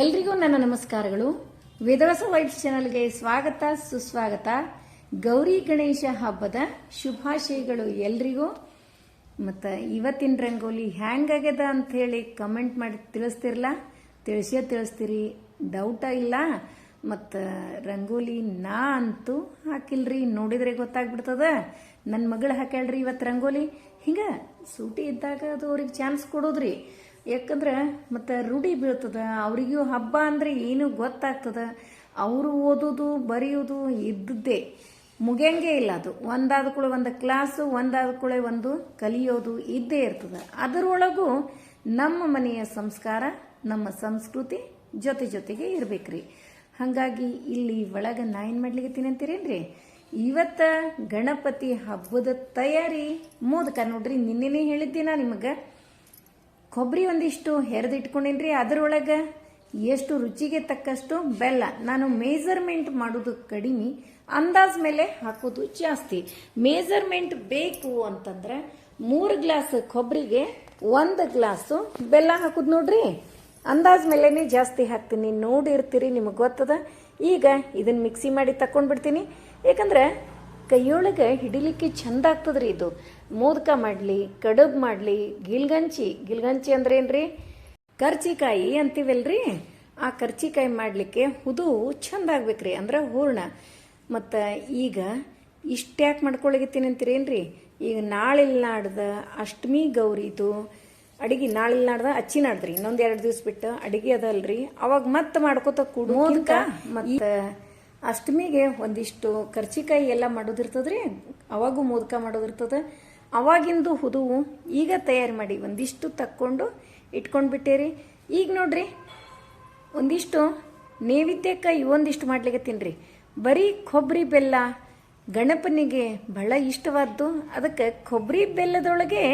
ಎಲ್ರಿಗೂ ನನ್ನ ನಮಸ್ಕಾರಗಳು. ವೇದವಸ ವೈಬ್ಸ್ ಚಾನಲ್ಗೆ ಸ್ವಾಗತ, ಸುಸ್ವಾಗತ. ಗೌರಿ ಗಣೇಶ ಹಬ್ಬದ ಶುಭಾಶಯಗಳು ಎಲ್ರಿಗೂ. ಮತ್ತು ಇವತ್ತಿನ ರಂಗೋಲಿ ಹ್ಯಾಂಗಾಗ್ಯದ ಅಂತ ಹೇಳಿ ಕಮೆಂಟ್ ಮಾಡಿ ತಿಳಿಸ್ತಿರಲ್ಲ ತಿಳಿಸೇ ತಿಳಿಸ್ತೀರಿ ಡೌಟ ಇಲ್ಲ. ಮತ್ತು ರಂಗೋಲಿ ನಾ ಅಂತೂ ಹಾಕಿಲ್ರಿ, ನೋಡಿದ್ರೆ ಗೊತ್ತಾಗ್ಬಿಡ್ತದ. ನನ್ನ ಮಗಳು ಹಾಕ್ಯಾಳ್ರಿ ಇವತ್ತು ರಂಗೋಲಿ. ಹಿಂಗೆ ಸೂಟಿ ಇದ್ದಾಗ ಅದು ಅವ್ರಿಗೆ ಚಾನ್ಸ್ ಕೊಡೋದ್ರಿ. ಯಾಕಂದ್ರೆ ಮತ್ತು ರೂಢಿ ಬೀಳ್ತದ, ಅವರಿಗೂ ಹಬ್ಬ ಅಂದರೆ ಏನು ಗೊತ್ತಾಗ್ತದ. ಅವರು ಓದೋದು, ಬರೆಯೋದು ಇದ್ದದ್ದೇ. ಮುಗಿಯಂಗೆ ಇಲ್ಲ ಅದು. ಒಂದಾದ ಕೂಡ ಒಂದು ಕ್ಲಾಸು ಒಂದಾದ ಕೂಡ ಒಂದು ಕಲಿಯೋದು ಇದ್ದೇ ಇರ್ತದೆ. ಅದರೊಳಗೂ ನಮ್ಮ ಮನೆಯ ಸಂಸ್ಕಾರ, ನಮ್ಮ ಸಂಸ್ಕೃತಿ ಜೊತೆ ಜೊತೆಗೆ ಇರ್ಬೇಕ್ರಿ. ಹಾಗಾಗಿ ಇಲ್ಲಿ ಒಳಗೆ ನಾ ಏನು ಮಾಡ್ಲಿಕ್ಕೆ ಅಂತೀರೇನ್ರಿ? ಇವತ್ತ ಗಣಪತಿ ಹಬ್ಬದ ತಯಾರಿ, ಮೋದಕ ನೋಡ್ರಿ, ನಿನ್ನೆನೇ ಹೇಳಿದ್ದೆ ನಾ ನಿಮಗೆ. ಕೊಬ್ಬರಿ ಒಂದಿಷ್ಟು ಹೆರೆದಿಟ್ಕೊಂಡೇನ್ರಿ, ಅದರೊಳಗೆ ಎಷ್ಟು ರುಚಿಗೆ ತಕ್ಕಷ್ಟು ಬೆಲ್ಲ. ನಾನು ಮೇಜರ್ಮೆಂಟ್ ಮಾಡೋದು ಕಡಿಮೆ, ಅಂದಾಜ್ ಮೇಲೆ ಹಾಕೋದು ಜಾಸ್ತಿ. ಮೇಜರ್ಮೆಂಟ್ ಬೇಕು ಅಂತಂದ್ರೆ ಮೂರು ಗ್ಲಾಸ್ ಕೊಬ್ಬರಿಗೆ ಒಂದು ಗ್ಲಾಸು ಬೆಲ್ಲ ಹಾಕೋದು ನೋಡ್ರಿ. ಅಂದಾಜ್ ಮೇಲೇ ಜಾಸ್ತಿ ಹಾಕ್ತೀನಿ. ನೋಡಿರ್ತೀರಿ, ನಿಮಗೆ ಗೊತ್ತದ? ಈಗ ಇದನ್ನ ಮಿಕ್ಸಿ ಮಾಡಿ ತಕೊಂಡ್ಬಿಡ್ತೀನಿ ಯಾಕಂದ್ರೆ ಕೈಯೊಳಗೆ ಹಿಡಿಲಿಕ್ಕೆ ಚಂದ ಆಗ್ತದ್ರಿ ಇದು. ಮೋದಕ ಮಾಡಲಿ ಕಡುಬು ಮಾಡಲಿ ಗಿಲ್ಗಂಚಿ. ಗಿಲ್ಗಂಚಿ ಅಂದ್ರೆ ಏನ್ರಿ ಕರ್ಚಿಕಾಯಿ ಅಂತೀವಲ್ರಿ? ಆ ಕರ್ಚಿಕಾಯಿ ಮಾಡಲಿಕ್ಕೆ ಹುದು ಚಂದ ಆಗ್ಬೇಕ್ರಿ ಅಂದ್ರೆ ಹೂರ್ಣ. ಮತ್ತು ಈಗ ಇಷ್ಟ್ಯಾಕೆ ಮಾಡ್ಕೊಳಗಿತ್ತೀನಿ ಅಂತೀರೇನ್ರಿ? ಈಗ ನಾಳಿಲ್ ನಾಡ್ದ ಅಷ್ಟಮಿ ಗೌರಿದು ಅಡಿಗೆ ನಾಳಿಲ್ ನಾಡ್ದ ಅಚ್ಚಿ ನಾಡ್ದ್ರಿ ಇನ್ನೊಂದು ಎರಡು ದಿವ್ಸ ಬಿಟ್ಟು ಅಡಿಗೆ ಅದಲ್ರಿ. ಅವಾಗ ಮತ್ತೆ ಮಾಡ್ಕೋತ ಕೂಡು ಮೋದಕ? ಮತ್ತು ಅಷ್ಟಮಿಗೆ ಒಂದಿಷ್ಟು ಕರ್ಚಿಕಾಯಿ ಎಲ್ಲ ಮಾಡೋದಿರ್ತದ್ರಿ? ಅವಾಗೂ ಮೋದಕ ಮಾಡೋದಿರ್ತದ. ಅವಾಗಿಂದು ಹುದುವು ಈಗ ತಯಾರು ಮಾಡಿ ಒಂದಿಷ್ಟು ತಕ್ಕೊಂಡು ಇಟ್ಕೊಂಡು ಬಿಟ್ಟೇರಿ ಈಗ ನೋಡ್ರಿ, ಒಂದಿಷ್ಟು ನೈವೇದ್ಯಕ್ಕಾಯಿ ಒಂದಿಷ್ಟು ಮಾಡ್ಲಿಕ್ಕೆ ತಿನ್ರಿ. ಬರೀ ಕೊಬ್ಬರಿ ಬೆಲ್ಲ ಗಣಪನಿಗೆ ಬಹಳ ಇಷ್ಟವಾದ್ದು. ಅದಕ್ಕೆ ಕೊಬ್ಬರಿ ಬೆಲ್ಲದೊಳಗೆ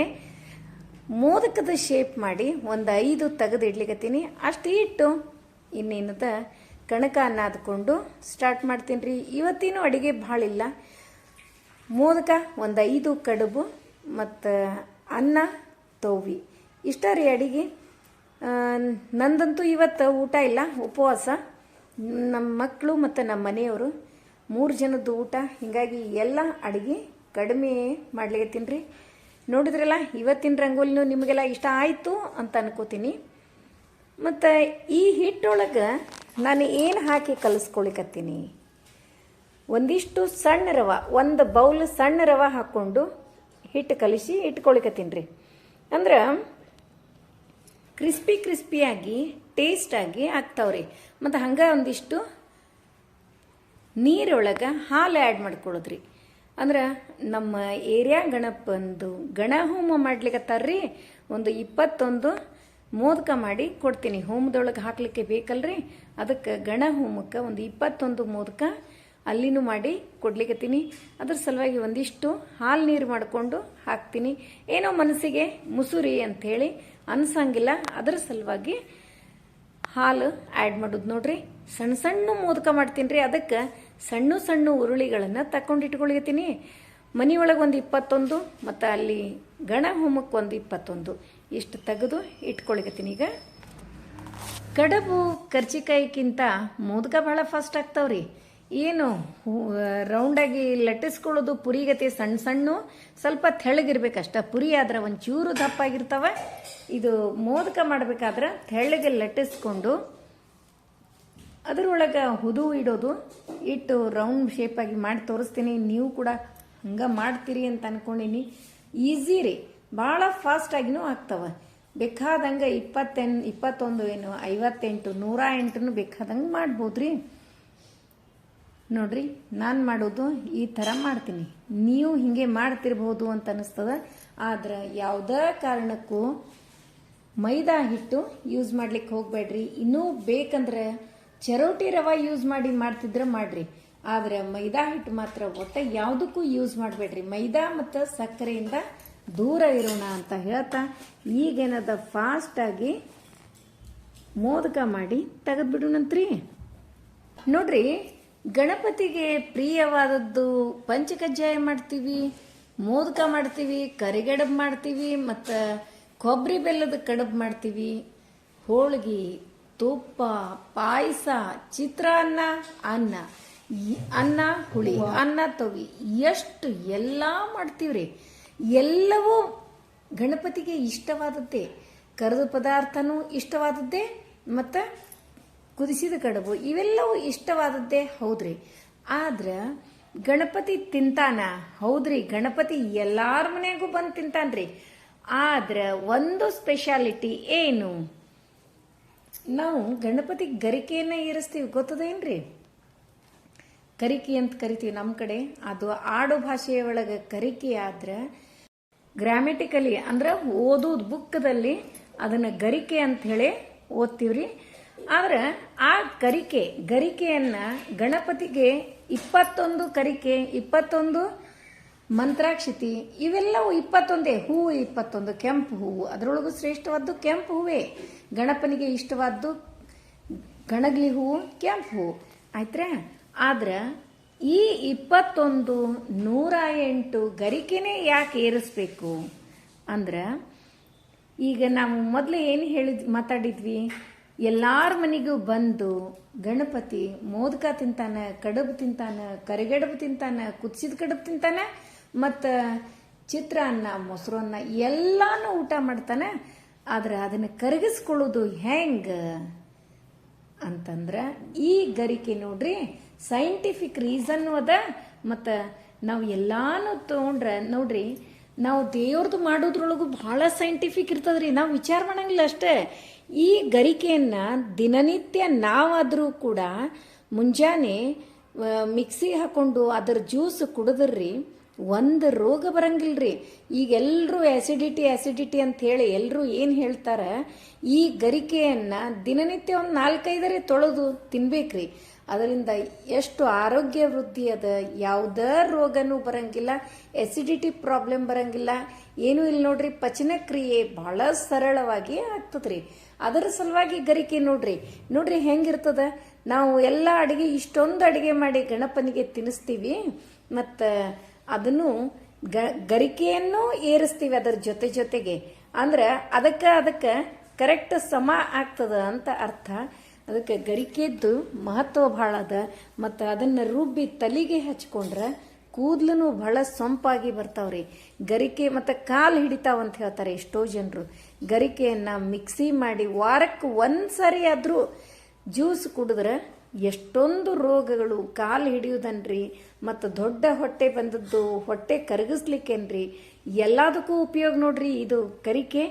ಮೋದಕದ ಶೇಪ್ ಮಾಡಿ ಒಂದು ಐದು ತೆಗೆದು ಇಡ್ಲಿಕತ್ತೀನಿ ಅಷ್ಟು ಇಟ್ಟು ಇನ್ನೇನದ ಕಣಕ ಅನ್ನಾದ್ಕೊಂಡು ಸ್ಟಾರ್ಟ್ ಮಾಡ್ತೀನಿ ರೀ ಇವತ್ತಿನೂ ಅಡುಗೆ ಭಾಳ ಇಲ್ಲ ಮೋದಕ ಒಂದು ಐದು ಕಡುಬು ಮತ್ತು ಅನ್ನ ತೋವಿ ಇಷ್ಟ ರೀ ಅಡಿಗೆ. ನಂದಂತೂ ಇವತ್ತು ಊಟ ಇಲ್ಲ, ಉಪವಾಸ. ನಮ್ಮ ಮಕ್ಕಳು ಮತ್ತು ನಮ್ಮ ಮನೆಯವರು ಮೂರು ಜನದ್ದು ಊಟ. ಹೀಗಾಗಿ ಎಲ್ಲ ಅಡುಗೆ ಕಡಿಮೆ ಮಾಡ್ಲಿಕ್ಕೆ ರೀ ನೋಡಿದ್ರಲ್ಲ, ಇವತ್ತಿನ ರಂಗೋಲಿನೂ ನಿಮಗೆಲ್ಲ ಇಷ್ಟ ಆಯಿತು ಅಂತ ಅನ್ಕೋತೀನಿ. ಮತ್ತು ಈ ಹಿಟ್ಟೊಳಗೆ ನಾನು ಏನು ಹಾಕಿ ಕಲಿಸ್ಕೊಳಿಕತ್ತೀನಿ? ಒಂದಿಷ್ಟು ಸಣ್ಣ ರವ, ಒಂದು ಬೌಲ್ ಸಣ್ಣ ರವ ಹಾಕ್ಕೊಂಡು ಹಿಟ್ಟು ಕಲಿಸಿ ಇಟ್ಕೊಳಿಕತ್ತೀನಿ ರೀ ಅಂದ್ರೆ ಕ್ರಿಸ್ಪಿ ಕ್ರಿಸ್ಪಿಯಾಗಿ ಟೇಸ್ಟಾಗಿ ಆಗ್ತಾವ್ರಿ. ಮತ್ತು ಹಂಗೆ ಒಂದಿಷ್ಟು ನೀರೊಳಗೆ ಹಾಲು ಆ್ಯಡ್ ಮಾಡ್ಕೊಳ್ಳೋದ್ರಿ ಅಂದ್ರೆ ನಮ್ಮ ಏರಿಯಾ ಗಣಪಂದು ಗಣ ಹೋಮ ಮಾಡ್ಲಿಕತ್ತಾರ್ರಿ. ಒಂದು ಇಪ್ಪತ್ತೊಂದು ಮೋದಕ ಮಾಡಿ ಕೊಡ್ತೀನಿ. ಹೋಮದೊಳಗೆ ಹಾಕ್ಲಿಕ್ಕೆ ಬೇಕಲ್ರಿ? ಅದಕ್ಕೆ ಗಣ ಹೋಮಕ್ಕೆ ಒಂದು ಇಪ್ಪತ್ತೊಂದು ಮೋದಕ ಅಲ್ಲಿನೂ ಮಾಡಿ ಕೊಡ್ಲಿಕತ್ತೀನಿ ಅದ್ರ ಸಲುವಾಗಿ ಒಂದಿಷ್ಟು ಹಾಲು ನೀರು ಮಾಡಿಕೊಂಡು ಹಾಕ್ತೀನಿ. ಏನೋ ಮನಸ್ಸಿಗೆ ಮುಸುರಿ ಅಂಥೇಳಿ ಅನ್ಸಂಗಿಲ್ಲ. ಅದರ ಸಲುವಾಗಿ ಹಾಲು ಆ್ಯಡ್ ಮಾಡೋದು ನೋಡ್ರಿ. ಸಣ್ಣ ಸಣ್ಣ ಮೋದಕ ಮಾಡ್ತೀನಿ ರೀ ಅದಕ್ಕೆ ಸಣ್ಣ ಸಣ್ಣ ಉರುಳಿಗಳನ್ನು ತಕೊಂಡು ಇಟ್ಕೊಳಿತೀನಿ ಮನೆಯೊಳಗೆ ಒಂದು ಇಪ್ಪತ್ತೊಂದು, ಮತ್ತು ಅಲ್ಲಿ ಗಣ ಹೋಮಕ್ಕೆ ಒಂದು ಇಪ್ಪತ್ತೊಂದು. ಇಷ್ಟು ತೆಗೆದು ಇಟ್ಕೊಳಿಕತ್ತೀನಿ ಈಗ. ಕಡಬು ಕರ್ಜಿಕಾಯಿಗಿಂತ ಮೋದಕ ಭಾಳ ಫಾಸ್ಟ್ ಆಗ್ತಾವ್ರಿ. ಏನು ರೌಂಡಾಗಿ ಲಟ್ಟಿಸ್ಕೊಳ್ಳೋದು ಪುರಿಗತಿ ಸಣ್ಣ ಸಣ್ಣ, ಸ್ವಲ್ಪ ತೆಳ್ಳಗಿರ್ಬೇಕಷ್ಟ ಪುರಿ ಆದ್ರೆ ಒಂಚೂರು ದಪ್ಪಾಗಿರ್ತಾವೆ. ಇದು ಮೋದಕ ಮಾಡಬೇಕಾದ್ರೆ ತೆಳ್ಳಗೆ ಲಟ್ಟಿಸ್ಕೊಂಡು ಅದರೊಳಗೆ ಹುದು ಇಡೋದು, ಇಟ್ಟು ರೌಂಡ್ ಶೇಪಾಗಿ ಮಾಡಿ ತೋರಿಸ್ತೀನಿ. ನೀವು ಕೂಡ ಹಂಗೆ ಮಾಡ್ತೀರಿ ಅಂತ ಅನ್ಕೊಂಡಿನಿ. ಈಸಿ ರೀ. ಭಾಳ ಫಾಸ್ಟಾಗಿನೂ ಆಗ್ತವೆ. ಬೇಕಾದಂಗೆ ಇಪ್ಪತ್ತೆನ್, ಇಪ್ಪತ್ತೊಂದು ಏನು, ಐವತ್ತೆಂಟು, ನೂರ ಎಂಟು ಬೇಕಾದಂಗೆ ಮಾಡ್ಬೋದ್ರಿ. ನೋಡ್ರಿ, ನಾನು ಮಾಡೋದು ಈ ಥರ ಮಾಡ್ತೀನಿ. ನೀವು ಹಿಂಗೆ ಮಾಡ್ತಿರ್ಬೋದು ಅಂತ ಅನ್ನಿಸ್ತದೆ ಆದ್ರೆ ಯಾವುದೇ ಕಾರಣಕ್ಕೂ ಮೈದಾ ಹಿಟ್ಟು ಯೂಸ್ ಮಾಡ್ಲಿಕ್ಕೆ ಹೋಗಬೇಡ್ರಿ. ಇನ್ನೂ ಬೇಕಂದ್ರೆ ಚರೋಟಿ ರವೆ ಯೂಸ್ ಮಾಡಿ ಮಾಡ್ತಿದ್ರೆ ಮಾಡ್ರಿ. ಆದ್ರೆ ಮೈದಾ ಹಿಟ್ಟು ಮಾತ್ರ ಒಟ್ಟ ಯಾವುದಕ್ಕೂ ಯೂಸ್ ಮಾಡಬೇಡ್ರಿ. ಮೈದಾ ಮತ್ತು ಸಕ್ಕರೆಯಿಂದ ದೂರ ಇರೋಣ ಅಂತ ಹೇಳ್ತಾ ಈಗೇನದ ಫಾಸ್ಟಾಗಿ ಮೋದಕ ಮಾಡಿ ತೆಗೆದ್ಬಿಡೋಣಂತ್ರಿ. ನೋಡ್ರಿ, ಗಣಪತಿಗೆ ಪ್ರಿಯವಾದದ್ದು ಪಂಚಕಜ್ಜಾಯ ಮಾಡ್ತೀವಿ, ಮೋದಕ ಮಾಡ್ತೀವಿ, ಕರಿಗಡಬು ಮಾಡ್ತೀವಿ, ಮತ್ತು ಕೊಬ್ಬರಿ ಬೆಲ್ಲದ ಕಡುಬು ಮಾಡ್ತೀವಿ. ಹೋಳ್ಗಿ, ತುಪ್ಪ, ಪಾಯಸ ಚಿತ್ರಾನ್ನ ಅನ್ನ ಅನ್ನ, ಹುಳಿ, ಅನ್ನ, ತೊವಿ, ಎಷ್ಟು ಎಲ್ಲ ಮಾಡ್ತೀವ್ರಿ. ಎಲ್ಲವೂ ಗಣಪತಿಗೆ ಇಷ್ಟವಾದದ್ದೇ. ಕರೆದ ಪದಾರ್ಥನೂ ಇಷ್ಟವಾದದ್ದೇ, ಮತ್ತು ಕುದಿಸಿದ ಕಡುಬು, ಇವೆಲ್ಲವೂ ಇಷ್ಟವಾದದ್ದೇ, ಹೌದ್ರಿ. ಆದ್ರೆ ಗಣಪತಿ ತಿಂತಾನ? ಹೌದ್ರಿ, ಗಣಪತಿ ಎಲ್ಲಾರ ಮನೆಗೂ ಬಂದು ತಿಂತಾನ್ರಿ. ಆದ್ರೆ ಒಂದು ಸ್ಪೆಷಾಲಿಟಿ ಏನು? ನಾವು ಗಣಪತಿ ಗರಿಕೆಯನ್ನ ಏರಿಸ್ತೀವಿ, ಗೊತ್ತದೇನ್ರಿ? ಕರಿಕೆ ಅಂತ ಕರಿತೀವಿ ನಮ್ಮ ಕಡೆ. ಅದು ಆಡು ಭಾಷೆಯ ಒಳಗೆ ಕರಿಕೆ ಆದ್ರೆ ಗ್ರಾಮೆಟಿಕಲಿ ಅಂದ್ರೆ ಓದೋದು ಬುಕ್ದಲ್ಲಿ ಅದನ್ನ ಗರಿಕೆ ಅಂತ ಹೇಳಿ ಓದ್ತೀವ್ರಿ. ಆದ್ರೆ ಆ ಕರಿಕೆ ಗರಿಕೆಯನ್ನ ಗಣಪತಿಗೆ ಇಪ್ಪತ್ತೊಂದು ಕರಿಕೆ, ಇಪ್ಪತ್ತೊಂದು ಮಂತ್ರಾಕ್ಷಿತಿ, ಇವೆಲ್ಲವೂ ಇಪ್ಪತ್ತೊಂದೇ ಹೂವು ಇಪ್ಪತ್ತೊಂದು ಕೆಂಪು ಹೂವು. ಅದರೊಳಗೂ ಶ್ರೇಷ್ಠವಾದ್ದು ಕೆಂಪು ಹೂವೇ. ಗಣಪನಿಗೆ ಇಷ್ಟವಾದ್ದು ಗಣಗ್ಲಿ ಹೂವು, ಕೆಂಪು ಹೂವು. ಆಯ್ತ್ರಾ? ಆದ್ರೆ ಈ ಇಪ್ಪತ್ತೊಂದು ನೂರ ಎಂಟು ಗರಿಕೆನೇ ಯಾಕೆ ಏರಿಸ್ಬೇಕು? ಅಂದ್ರೆ, ಈಗ ನಾವು ಮೊದಲು ಏನು ಹೇಳಿದ್, ಮಾತಾಡಿದ್ವಿ? ಎಲ್ಲಾರ ಮನೆಗೂ ಬಂದು ಗಣಪತಿ ಮೋದಕ ತಿಂತಾನ, ಕಡುಬು ತಿಂತಾನ, ಕರಿಗಡುಬು ತಿಂತಾನ, ಕುದಿಸಿದ ಕಡುಬು ತಿಂತಾನ, ಮತ್ತು ಚಿತ್ರಾನ್ನ, ಮೊಸರನ್ನ ಎಲ್ಲಾನು ಊಟ ಮಾಡ್ತಾನೆ, ಆದ್ರೆ ಅದನ್ನ ಕರಗಿಸ್ಕೊಳ್ಳೋದು ಹೆಂಗೆ? ಅಂತಂದ್ರೆ, ಈ ಗರಿಕೆ ನೋಡ್ರಿ ಸೈಂಟಿಫಿಕ್ ರೀಸನ್ ಅದ, ಮತ್ತು ನಾವು ಎಲ್ಲಾನು ತಗೊಂಡ್ರೆ, ನೋಡ್ರಿ, ನಾವು ದೇವ್ರದ್ದು ಮಾಡೋದ್ರೊಳಗು ಬಹಳ ಸೈಂಟಿಫಿಕ್ ಇರ್ತದ್ರಿ, ನಾವು ವಿಚಾರ ಮಾಡಂಗಿಲ್ಲ ಅಷ್ಟೇ. ಈ ಗರಿಕೆಯನ್ನ ದಿನನಿತ್ಯ ನಾವಾದರೂ ಕೂಡ ಮುಂಜಾನೆ ಮಿಕ್ಸಿ ಹಾಕೊಂಡು ಅದರ ಜ್ಯೂಸ್ ಕುಡಿದ್ರಿ, ಒಂದು ರೋಗ ಬರಂಗಿಲ್ರಿ. ಈಗ ಎಲ್ಲರೂ ಆ್ಯಸಿಡಿಟಿ ಆ್ಯಸಿಡಿಟಿ ಅಂತ ಹೇಳಿ ಎಲ್ಲರೂ ಏನು ಹೇಳ್ತಾರೆ, ಈ ಗರಿಕೆಯನ್ನು ದಿನನಿತ್ಯ ಒಂದು ನಾಲ್ಕೈದರೆ ತೊಳೆದು ತಿನ್ಬೇಕ್ರಿ. ಅದರಿಂದ ಎಷ್ಟು ಆರೋಗ್ಯ ವೃದ್ಧಿ ಅದ, ಯಾವುದೇ ರೋಗನೂ ಬರಂಗಿಲ್ಲ ಎಸಿಡಿಟಿ ಪ್ರಾಬ್ಲಮ್ ಬರಂಗಿಲ್ಲ. ಏನೂ ಇಲ್ಲ ನೋಡ್ರಿ ಪಚನ ಕ್ರಿಯೆ ಬಹಳ ಸರಳವಾಗಿ ಆಗ್ತದ್ರಿ. ಅದರ ಸಲುವಾಗಿ ಗರಿಕೆ ನೋಡ್ರಿ. ನೋಡ್ರಿ ಹೆಂಗಿರ್ತದ? ನಾವು ಎಲ್ಲ ಅಡಿಗೆ, ಇಷ್ಟೊಂದು ಅಡಿಗೆ ಮಾಡಿ ಗಣಪನಿಗೆ ತಿನ್ನಿಸ್ತೀವಿ ಮತ್ತು ಅದನ್ನು ಗ, ಗರಿಕೆಯನ್ನು ಏರಿಸ್ತೀವಿ ಅದರ ಜೊತೆ ಜೊತೆಗೆ. ಅಂದ್ರೆ ಅದಕ್ಕೆ ಅದಕ್ಕೆ ಕರೆಕ್ಟ್ ಸಮ ಆಗ್ತದ ಅಂತ ಅರ್ಥ. ಅದಕ್ಕೆ ಗರಿಕೆದ್ದು ಮಹತ್ವ ಭಾಳ ಅದ. ಮತ್ತು ಅದನ್ನು ರುಬ್ಬಿ ತಲೆಗೆ ಹಚ್ಕೊಂಡ್ರೆ ಕೂದ್ಲೂ ಬಹಳ ಸೊಂಪಾಗಿ ಬರ್ತಾವ್ರಿ. ಗರಿಕೆ ಮತ್ತು ಕಾಲು ಹಿಡಿತಾವ ಅಂತ ಹೇಳ್ತಾರೆ ಎಷ್ಟೋ ಜನರು. ಗರಿಕೆಯನ್ನು ಮಿಕ್ಸಿ ಮಾಡಿ ವಾರಕ್ಕೆ ಒಂದು ಸರಿ ಆದರೂ ಜ್ಯೂಸ್ ಕುಡಿದ್ರೆ ಎಷ್ಟೊಂದು ರೋಗಗಳು ಕಾಲು ಹಿಡಿಯುದನ್ರಿ, ಮತ್ತು ದೊಡ್ಡ ಹೊಟ್ಟೆ ಬಂದದ್ದು ಹೊಟ್ಟೆ ಕರಗಿಸ್ಲಿಕ್ಕೇನ್ರಿ. ಎಲ್ಲದಕ್ಕೂ ಉಪಯೋಗ ನೋಡ್ರಿ ಇದು ಕರಿಕೆ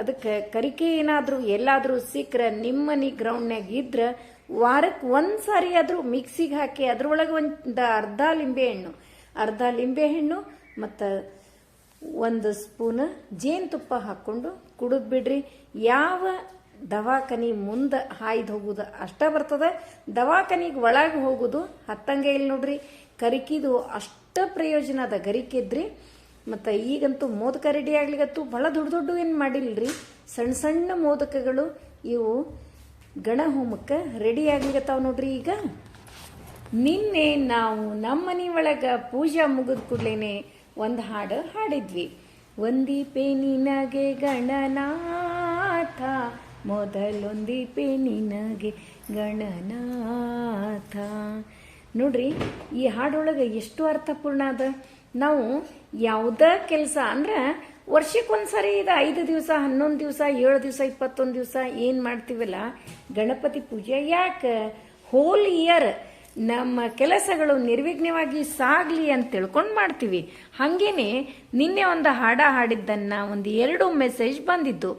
ಅದಕ್ಕೆ ಕರಿಕೆ ಏನಾದರೂ ಎಲ್ಲಾದರೂ ಸಿಕ್ಕರೆ ನಿಮ್ಮನೆ ಗ್ರೌಂಡ್ನ್ಯಾಗ ಇದ್ರೆ ವಾರಕ್ಕೆ ಒಂದು ಸಾರಿ ಆದರೂ ಮಿಕ್ಸಿಗೆ ಹಾಕಿ ಅದ್ರೊಳಗೆ ಒಂದು ಅರ್ಧ ಲಿಂಬೆ ಹಣ್ಣು, ಅರ್ಧ ಲಿಂಬೆ ಹಣ್ಣು ಮತ್ತು ಒಂದು ಸ್ಪೂನ್ ಜೇನುತುಪ್ಪ ಹಾಕ್ಕೊಂಡು ಕುಡಿದು ಬಿಡ್ರಿ. ಯಾವ ದವಾಖಾನಿ ಮುಂದೆ ಹಾಯ್ದು ಹೋಗುದು ಅಷ್ಟ ಬರ್ತದೆ. ದವಾಖಾನಿಗೆ ಒಳಗೆ ಹೋಗುದು ಹತ್ತಂಗೆ ಇಲ್ಲ ನೋಡ್ರಿ. ಕರಿಕಿದು ಅಷ್ಟ ಪ್ರಯೋಜನ ಅದ ಗರಿಕಿದ್ರಿ ಮತ್ತು ಈಗಂತೂ ಮೋದಕ ರೆಡಿ ಆಗ್ಲಿಗತ್ತು ಭಾಳ ದೊಡ್ಡ ದೊಡ್ಡ ಏನು ಮಾಡಿಲ್ಲರಿ ಸಣ್ಣ ಸಣ್ಣ ಮೋದಕಗಳು ಇವು ಗಣ ಹೋಮಕ್ಕೆ ರೆಡಿ ಆಗ್ಲಿಗತ್ತಾವ ನೋಡ್ರಿ ಈಗ. ನಿನ್ನೆ ನಾವು ನಮ್ಮ ಮನೆ ಒಳಗೆ ಪೂಜಾ ಮುಗಿದ ಕೂಡಲೇ ಒಂದು ಹಾಡು ಹಾಡಿದ್ವಿ. ಒಂದಿ ನಿನಗೆ ಗಣನಾಥ, ಮೊದಲೊಂದಿ ನಿನಗೆ ಗಣನಾಥ. ನೋಡ್ರಿ, ಈ ಹಾಡೊಳಗೆ ಎಷ್ಟು ಅರ್ಥಪೂರ್ಣ ಅದ? ನಾವು ಯಾವುದೇ ಕೆಲಸ ಅಂದ್ರೆ ವರ್ಷಕ್ಕೊಂದ್ಸರಿ ಇದು ಐದು ದಿವಸ, ಹನ್ನೊಂದು ದಿವಸ, ಏಳು ದಿವಸ, ಇಪ್ಪತ್ತೊಂದು ದಿವಸ ಏನು ಮಾಡ್ತೀವಲ್ಲ, ಗಣಪತಿ ಪೂಜೆ ಯಾಕೆ? ಹೋಲ್ ಇಯರ್ ನಮ್ಮ ಕೆಲಸಗಳು ನಿರ್ವಿಘ್ನವಾಗಿ ಸಾಗಲಿ ಅಂತ ತಿಳ್ಕೊಂಡು ಮಾಡ್ತೀವಿ. ಹಾಗೇನೆ ನಿನ್ನೆ ಒಂದು ಹಾಡ ಹಾಡಿದ್ದನ್ನು ಒಂದು ಎರಡು ಮೆಸೇಜ್ ಬಂದಿದ್ದು.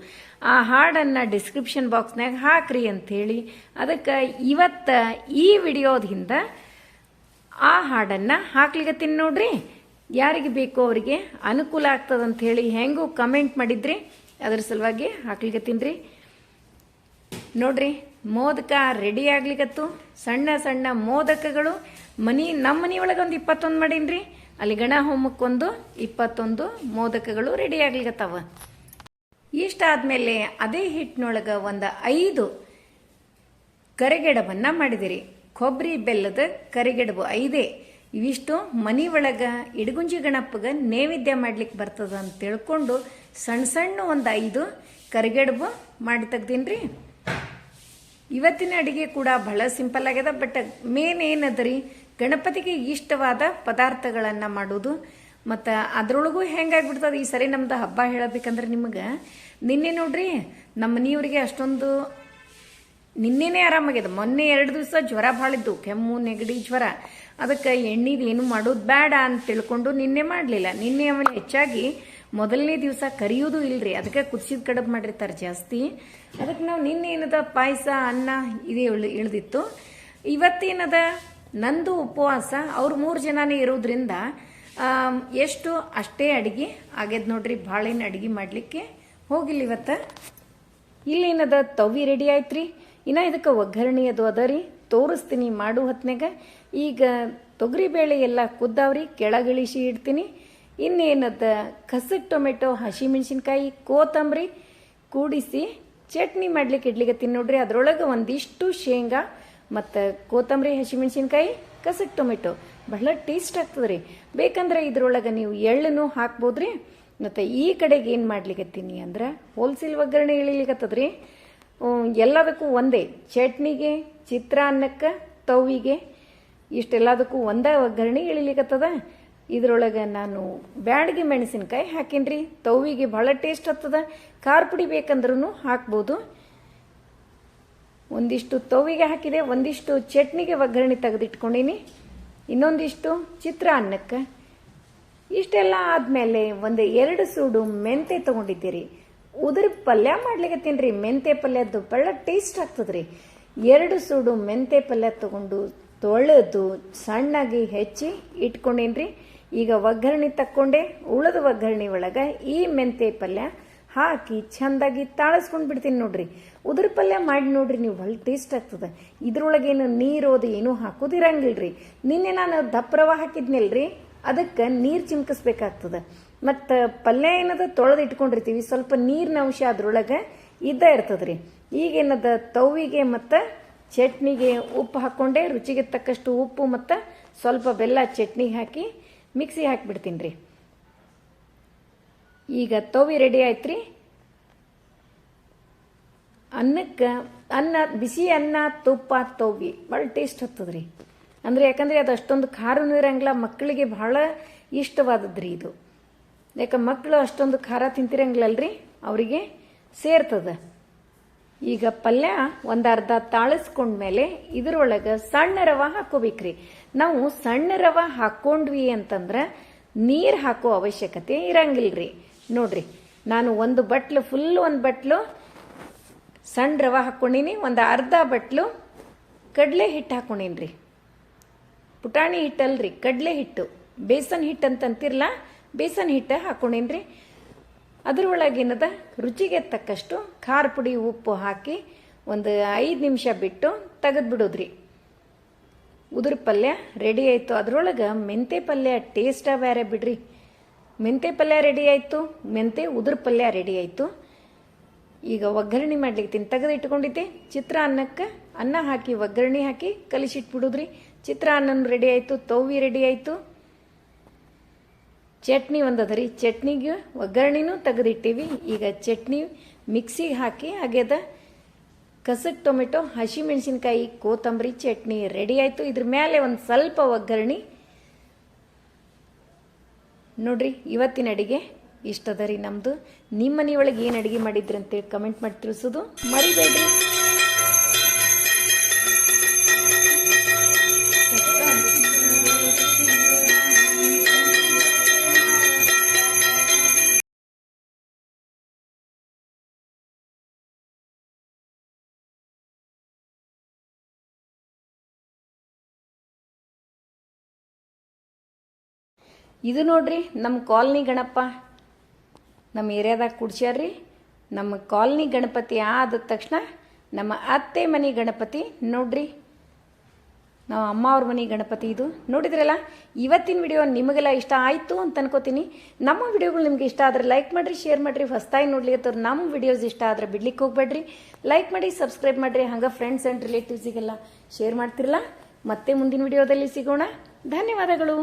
ಆ ಹಾಡನ್ನು ಡಿಸ್ಕ್ರಿಪ್ಷನ್ ಬಾಕ್ಸ್ನಾಗ ಹಾಕ್ರಿ ಅಂಥೇಳಿ ಅದಕ್ಕೆ ಇವತ್ತು ಈ ವಿಡಿಯೋದಿಂದ ಆ ಹಾಡನ್ನು ಹಾಕ್ಲಿಗತ್ತೀನಿ ನೋಡ್ರಿ. ಯಾರಿಗೆ ಬೇಕೋ ಅವರಿಗೆ ಅನುಕೂಲ ಆಗ್ತದಂತ ಹೇಳಿ ಹೆಂಗೂ ಕಮೆಂಟ್ ಮಾಡಿದ್ರಿ ಅದ್ರ ಸಲುವಾಗಿ ಹಾಕ್ಲಿಕ್ಕೆ ತಿನ್ರಿ ನೋಡ್ರಿ, ಮೋದಕ ರೆಡಿ ಆಗ್ಲಿಕತ್ತು. ಸಣ್ಣ ಸಣ್ಣ ಮೋದಕಗಳು ಮನಿ ನಮ್ಮ ಮನಿಯೊಳಗೆ ಒಂದು ಇಪ್ಪತ್ತೊಂದು ಮಾಡೀನ್ರಿ. ಅಲ್ಲಿ ಗಣ ಹೋಮಕ್ಕೊಂದು ಇಪ್ಪತ್ತೊಂದು ಮೋದಕಗಳು ರೆಡಿ ಆಗ್ಲಿಕ್ಕತ್ತವ ಇಷ್ಟ ಆದ್ಮೇಲೆ ಅದೇ ಹಿಟ್ಟಿನೊಳಗೆ ಒಂದು ಐದು ಕರಿಗೆಡಬನ್ನ ಮಾಡಿದಿರಿ. ಕೊಬ್ಬರಿ ಬೆಲ್ಲದ ಕರಿಗೆಡಬು ಐದೇ. ಇವಿಷ್ಟು ಮನೆ ಒಳಗೆ ಇಡಗುಂಜಿ ಗಣಪಗೆ ನೈವೇದ್ಯ ಮಾಡ್ಲಿಕ್ಕೆ ಬರ್ತದ ಅಂತ ತಿಳ್ಕೊಂಡು ಸಣ್ಣ ಸಣ್ಣ ಒಂದು ಐದು ಕರಿಗೆಡಬು ಮಾಡಿ ತೆಗ್ದೀನಿ ಇವತ್ತಿನ ಅಡುಗೆ ಕೂಡ ಬಹಳ ಸಿಂಪಲ್ ಆಗ್ಯದ, ಬಟ್ ಮೇನ್ ಏನದರಿ, ಗಣಪತಿಗೆ ಇಷ್ಟವಾದ ಪದಾರ್ಥಗಳನ್ನ ಮಾಡೋದು, ಮತ್ತು ಅದ್ರೊಳಗೂ ಹೆಂಗಾಗ್ಬಿಡ್ತದ, ಈ ಸರಿ ನಮ್ದು ಹಬ್ಬ ಹೇಳಬೇಕಂದ್ರೆ ನಿಮಗೆ. ನಿನ್ನೆ ನೋಡ್ರಿ, ನಮ್ಮ ಮನೆಯವ್ರಿಗೆ ಅಷ್ಟೊಂದು ನಿನ್ನೆನೇ ಆರಾಮಾಗ್ಯದ ಮೊನ್ನೆ ಎರಡು ದಿವಸ ಜ್ವರ ಭಾಳ ಇದ್ದು ಕೆಮ್ಮು, ನೆಗಡಿ, ಜ್ವರ. ಅದಕ್ಕೆ ಎಣ್ಣೆದು ಏನು ಮಾಡೋದು ಬೇಡ ಅಂತ ತಿಳ್ಕೊಂಡು ನಿನ್ನೆ ಮಾಡಲಿಲ್ಲ. ನಿನ್ನೆ ಆಮೇಲೆ ಹೆಚ್ಚಾಗಿ ಮೊದಲನೇ ದಿವಸ ಕರಿಯೋದು ಇಲ್ರಿ. ಅದಕ್ಕೆ ಕುದಿಸಿದ ಕಡಬು ಮಾಡಿರ್ತಾರೆ ಜಾಸ್ತಿ. ಅದಕ್ಕೆ ನಾವು ನಿನ್ನೆ ಏನದ ಪಾಯಸ, ಅನ್ನ ಇದೇ ಇಳಿದಿತ್ತು ಇವತ್ತೇನದ? ನಂದು ಉಪವಾಸ. ಅವ್ರು ಮೂರು ಜನನೇ ಇರೋದ್ರಿಂದ ಎಷ್ಟು ಅಷ್ಟೇ ಅಡಿಗೆ ಆಗ್ಯದ ನೋಡ್ರಿ. ಬಾಳೆನ ಅಡಿಗೆ ಮಾಡಲಿಕ್ಕೆ ಹೋಗಿಲ್ಲ ಇವತ್ತು. ಇಲ್ಲೇನದ? ತವಿ ರೆಡಿ ಆಯ್ತ್ರಿ. ಇನ್ನ ಇದಕ್ಕೆ ಒಗ್ಗರಣೆ ಅದು ಅದ ರೀ. ತೋರಿಸ್ತೀನಿ ಮಾಡು ಹೊತ್ನಾಗ ಈಗ ತೊಗರಿಬೇಳೆ ಎಲ್ಲ ಕುದ್ದಾವ್ರಿ ಕೆಳಗಿಳಿಸಿ ಇಡ್ತೀನಿ. ಇನ್ನೇನದ ಕಸಕ್ ಟೊಮೆಟೊ ಹಸಿಮೆಣಸಿನ್ಕಾಯಿ ಕೋತಂಬರಿ ಕೂಡಿಸಿ ಚಟ್ನಿ ಮಾಡ್ಲಿಕ್ಕೆ ಇಡ್ಲಿಕ್ಕೆ ನೋಡ್ರಿ. ಅದರೊಳಗೆ ಒಂದಿಷ್ಟು ಶೇಂಗಾ ಮತ್ತು ಕೋತಂಬರಿ ಹಸಿಮೆಣಸಿನ್ಕಾಯಿ ಕಸಕ್ ಟೊಮೆಟೊ ಬಹಳ ಟೇಸ್ಟ್ ಆಗ್ತದೆ ರೀ ಬೇಕಂದ್ರೆ ಇದ್ರೊಳಗೆ ನೀವು ಎಳ್ಳನ್ನು ಹಾಕ್ಬೋದ್ರಿ. ಮತ್ತು ಈ ಕಡೆಗೆ ಏನು ಮಾಡ್ಲಿಕತ್ತೀನಿ ಅಂದ್ರೆ ಹೋಲ್ಸೇಲ್ ಒಗ್ಗರಣೆ ಇಳಿಲಿಕತ್ತದ್ರಿ. ಹ್ಮ್, ಎಲ್ಲದಕ್ಕೂ ಒಂದೇ. ಚಟ್ನಿಗೆ, ಚಿತ್ರಾನ್ನಕ್ಕೆ ತವಿಗೆ ಇಷ್ಟೆಲ್ಲದಕ್ಕೂ ಒಂದೇ ಒಗ್ಗರಣೆ ಇಳಿಲಿಕತ್ತದ. ಇದ್ರೊಳಗೆ ನಾನು ಬ್ಯಾಡಗಿ ಮೆಣಸಿನ್ಕಾಯಿ ಹಾಕಿನ್ರಿ. ತವಿಗೆ ಭಾಳ ಟೇಸ್ಟ್ ಹತ್ತದ. ಖಾರ ಪುಡಿ ಬೇಕಂದ್ರೂ ಹಾಕ್ಬೋದು. ಒಂದಿಷ್ಟು ತವಿಗೆ ಹಾಕಿದೆ, ಒಂದಿಷ್ಟು ಚಟ್ನಿಗೆ ಒಗ್ಗರಣೆ ತೆಗೆದಿಟ್ಕೊಂಡೀನಿ. ಇನ್ನೊಂದಿಷ್ಟು ಚಿತ್ರಾನ್ನಕ್ಕೆ. ಇಷ್ಟೆಲ್ಲ ಆದಮೇಲೆ ಒಂದು ಎರಡು ಸೂಡು ಮೆಂತೆ ತಗೊಂಡಿದ್ದೀರಿ. ಉದುರು ಪಲ್ಯ ಮಾಡ್ಲಿಕ್ಕೆ ರೀ ಮೆಂತೆ ಪಲ್ಯದ್ದು ಬಹಳ ಟೇಸ್ಟ್ ಆಗ್ತದ್ರಿ. ಎರಡು ಸೂಡು ಮೆಂತೆ ಪಲ್ಯ ತಗೊಂಡು ತೊಳೆದು ಸಣ್ಣಾಗಿ ಹೆಚ್ಚಿ ಇಟ್ಕೊಂಡೇನ್ರಿ. ಈಗ ಒಗ್ಗರಣೆ ತಕ್ಕೊಂಡೆ. ಉಳದ ಒಗ್ಗರಣೆ ಒಳಗೆ ಈ ಮೆಂತೆ ಪಲ್ಯ ಹಾಕಿ ಚಂದಾಗಿ ತಾಳಿಸ್ಕೊಂಡು ಬಿಡ್ತೀನಿ ನೋಡ್ರಿ. ಉದುರು ಪಲ್ಯ ಮಾಡಿ ನೋಡ್ರಿ ನೀವು ಒಳ್ಳೆ ಟೇಸ್ಟ್ ಆಗ್ತದೆ. ಇದ್ರೊಳಗೇನು ನೀರೋದು ಏನೂ ಹಾಕೋದಿರಂಗಿಲ್ರಿ. ನಿನ್ನೆ ನಾನು ದಪ್ಪರವ ಹಾಕಿದ್ನಲ್ರಿ. ಅದಕ್ಕೆ ನೀರು ಚಿಮ್ಕಿಸ್ಬೇಕಾಗ್ತದೆ. ಮತ್ತು ಪಲ್ಯ ಏನದ ತೊಳೆದು ಇಟ್ಕೊಂಡಿರ್ತೀವಿ. ಸ್ವಲ್ಪ ನೀರಿನ ಅಂಶ ಅದ್ರೊಳಗೆ ಇದ್ದ ಇರ್ತದ್ರಿ. ಈಗೇನದ ತವಿಗೆ ಮತ್ತು ಚಟ್ನಿಗೆ ಉಪ್ಪು ಹಾಕ್ಕೊಂಡೆ ರುಚಿಗೆ ತಕ್ಕಷ್ಟು ಉಪ್ಪು ಮತ್ತು ಸ್ವಲ್ಪ ಬೆಲ್ಲ ಚಟ್ನಿಗೆ ಹಾಕಿ ಮಿಕ್ಸಿ ಹಾಕಿಬಿಡ್ತೀನಿ ರೀ ಈಗ ತವಿ ರೆಡಿ ಆಯ್ತ್ರಿ. ಅನ್ನಕ್ಕೆ ಅನ್ನ, ಬಿಸಿ ಅನ್ನ, ತುಪ್ಪ ತವಿ ಭಾಳ ಟೇಸ್ಟ್ ಹತ್ತದ್ರಿ. ಅಂದ್ರೆ ಯಾಕಂದ್ರೆ ಅದು ಅಷ್ಟೊಂದು ಖಾರನೂ ಇರಂಗಿಲ್ಲ ಮಕ್ಕಳಿಗೆ ಬಹಳ ಇಷ್ಟವಾದದ್ರಿ ಇದು. ಯಾಕೆ ಮಕ್ಕಳು ಅಷ್ಟೊಂದು ಖಾರ ತಿಂತಿರಂಗಿಲ್ಲಲ್ರಿ? ಅವರಿಗೆ ಸೇರ್ತದೆ. ಈಗ ಪಲ್ಯ ಒಂದು ಅರ್ಧ ತಾಳಿಸ್ಕೊಂಡ್ಮೇಲೆ ಇದರೊಳಗೆ ಸಣ್ಣ ರವ ಹಾಕೋಬೇಕ್ರಿ. ನಾವು ಸಣ್ಣ ರವ ಹಾಕೊಂಡ್ವಿ ಅಂತಂದ್ರೆ ನೀರು ಹಾಕೋ ಅವಶ್ಯಕತೆ ಇರಂಗಿಲ್ರಿ. ನೋಡ್ರಿ, ನಾನು ಒಂದು ಬಟ್ಲು ಫುಲ್ ಒಂದು ಬಟ್ಲು, ಸಣ್ಣ ರವ ಹಾಕ್ಕೊಂಡಿನಿ ಒಂದು ಅರ್ಧ ಬಟ್ಲು ಕಡಲೆ ಹಿಟ್ಟು ಹಾಕ್ಕೊಂಡಿನಿ ರೀ ಪುಟಾಣಿ ಹಿಟ್ಟಲ್ರಿ, ಕಡಲೆ ಹಿಟ್ಟು. ಬೇಸನ್ ಹಿಟ್ಟು ಅಂತ ಅಂತಿರಲ್ಲ ಬೇಸನ್ ಹಿಟ್ಟು ಹಾಕ್ಕೊಂಡೇನ್ರಿ ಅದ್ರೊಳಗೇನದ ರುಚಿಗೆ ತಕ್ಕಷ್ಟು ಖಾರ ಪುಡಿ, ಉಪ್ಪು ಹಾಕಿ ಒಂದು ಐದು ನಿಮಿಷ ಬಿಟ್ಟು ತೆಗೆದು ಬಿಡೋದ್ರಿ ಉದುರು ಪಲ್ಯ ರೆಡಿ ಆಯಿತು. ಅದ್ರೊಳಗೆ ಮೆಂತೆ ಪಲ್ಯ ಟೇಸ್ಟ ಬೇರೆ ಬಿಡ್ರಿ. ಮೆಂತೆ ಪಲ್ಯ ರೆಡಿ ಆಯಿತು. ಮೆಂತೆ ಉದುರು ಪಲ್ಯ ರೆಡಿ ಆಯಿತು. ಈಗ ಒಗ್ಗರಣೆ ಮಾಡ್ಲಿಕ್ಕೆ ತೆಗೆದು ಇಟ್ಕೊಂಡಿದ್ದೆ ಚಿತ್ರಾನ್ನಕ್ಕೆ ಅನ್ನ ಹಾಕಿ, ಒಗ್ಗರಣೆ ಹಾಕಿ ಕಲಿಸಿಟ್ಬಿಡೋದ್ರಿ. ಚಿತ್ರ ಅನ್ನ ರೆಡಿ ಆಯಿತು. ತೌವಿ ರೆಡಿ ಆಯಿತು. ಚಟ್ನಿ ಒಂದದ ರೀ ಚಟ್ನಿಗೆ ಒಗ್ಗರಣೆನೂ ತೆಗೆದಿಟ್ಟೀವಿ. ಈಗ ಚಟ್ನಿ ಮಿಕ್ಸಿಗೆ ಹಾಕಿ ಆಗ್ಯದ ಕಸಕ್ ಟೊಮೆಟೊ ಹಸಿಮೆಣಸಿನ್ಕಾಯಿ ಕೋತಂಬರಿ ಚಟ್ನಿ ರೆಡಿ ಆಯಿತು. ಇದ್ರ ಮೇಲೆ ಒಂದು ಸ್ವಲ್ಪ ಒಗ್ಗರಣೆ. ನೋಡ್ರಿ, ಇವತ್ತಿನ ಅಡಿಗೆ ಇಷ್ಟದ ರೀ ನಮ್ಮದು ನಿಮ್ಮ ಮನೆಯೊಳಗೆ ಏನು ಅಡುಗೆ ಮಾಡಿದ್ರಿ ಅಂತೇಳಿ ಕಮೆಂಟ್ ಮಾಡಿ ತಿಳಿಸೋದು ಮರಿಬೇಡ್ರಿ. ಇದು ನೋಡ್ರಿ ನಮ್ಮ ಕಾಲನಿ ಗಣಪ. ನಮ್ಮ ಏರಿಯಾದಾಗ ಕುಡ್ಸ್ಯಾರ್ರಿ ನಮ್ಮ ಕಾಲನಿ ಗಣಪತಿ ಆದ ತಕ್ಷಣ ನಮ್ಮ ಅತ್ತೆ ಮನೆ ಗಣಪತಿ ನೋಡ್ರಿ. ನಾವು ಅಮ್ಮ ಅವ್ರ ಮನೆ ಗಣಪತಿ ಇದು. ನೋಡಿದ್ರಲ್ಲ, ಇವತ್ತಿನ ವಿಡಿಯೋ ನಿಮಗೆಲ್ಲ ಇಷ್ಟ ಆಯಿತು ಅಂತ ಅನ್ಕೋತೀನಿ. ನಮ್ಮ ವಿಡಿಯೋಗಳು ನಿಮ್ಗೆ ಇಷ್ಟ ಆದರೆ ಲೈಕ್ ಮಾಡಿರಿ, ಶೇರ್ ಮಾಡಿರಿ ಫಸ್ಟಾಗಿ ನೋಡ್ಲಿಕ್ಕೆ ನಮ್ಮ ವಿಡಿಯೋಸ್ ಇಷ್ಟ ಆದರೆ ಬಿಡ್ಲಿಕ್ಕೆ ಹೋಗ್ಬೇಡ್ರಿ. ಲೈಕ್ ಮಾಡಿ, ಸಬ್ಸ್ಕ್ರೈಬ್ ಮಾಡಿರಿ, ಹಂಗೆ ಫ್ರೆಂಡ್ಸ್ ಆ್ಯಂಡ್ ರಿಲೇಟಿವ್ಸಿಗೆಲ್ಲ ಶೇರ್ ಮಾಡ್ತಿರಲ್ಲ ಮತ್ತೆ ಮುಂದಿನ ವಿಡಿಯೋದಲ್ಲಿ ಸಿಗೋಣ. ಧನ್ಯವಾದಗಳು.